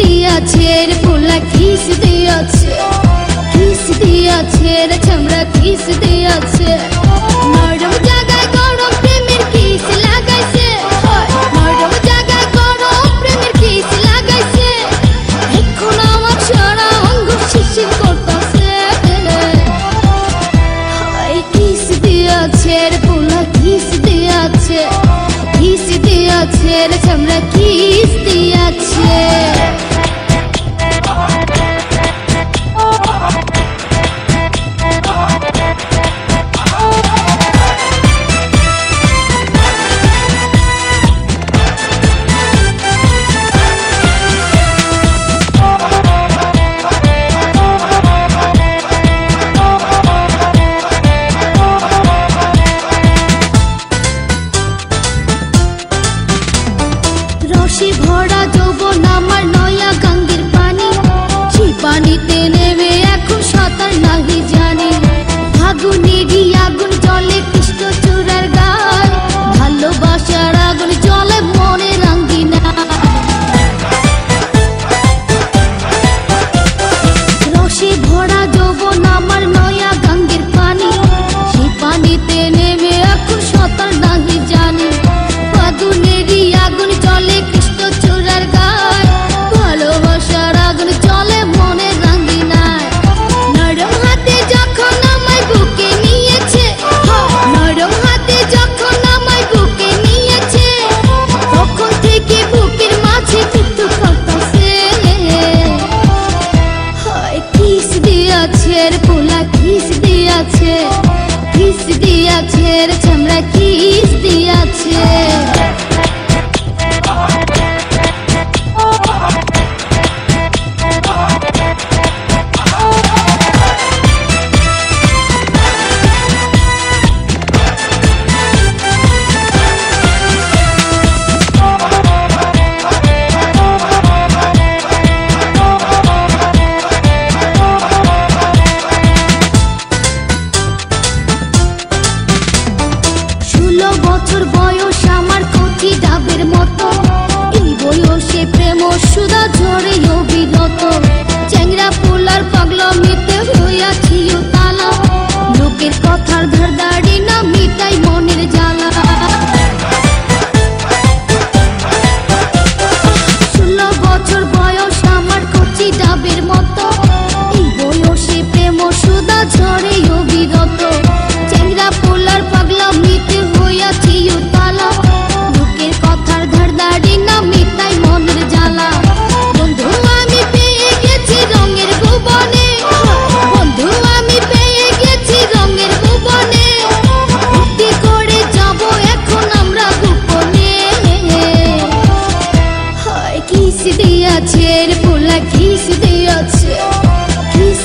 দিয়াছে রে কিস খিস দিয়াছে। কিস দিয়াছে রে ছামড়া খিস দিয়াছে। নরম জায়গায় গরম প্রেমের খিস লাগাইছে। নরম জায়গায় গরম প্রেমের খিস লাগাইছে। এখন আমার সারা অঙ্গ শিশির করতেছে। খিস দিয়াছে রে পোলা খিস কিস দিয়াছে রে চামড়া কিস দিয়াছে দিয়াছে পোলা কিস দিয়াছে কিস দিয়াছে চামড়া কিস দিয়াছে। অবিরত চেংরা পোলার পাগলা মিতে হইয়াছি উতালা। বন্ধু রঙের বন্ধু, আমি পেয়ে করে যাব এখন আমরা গোপনে। হায় কিস দিয়াছে পোলা কিস দিয়াছে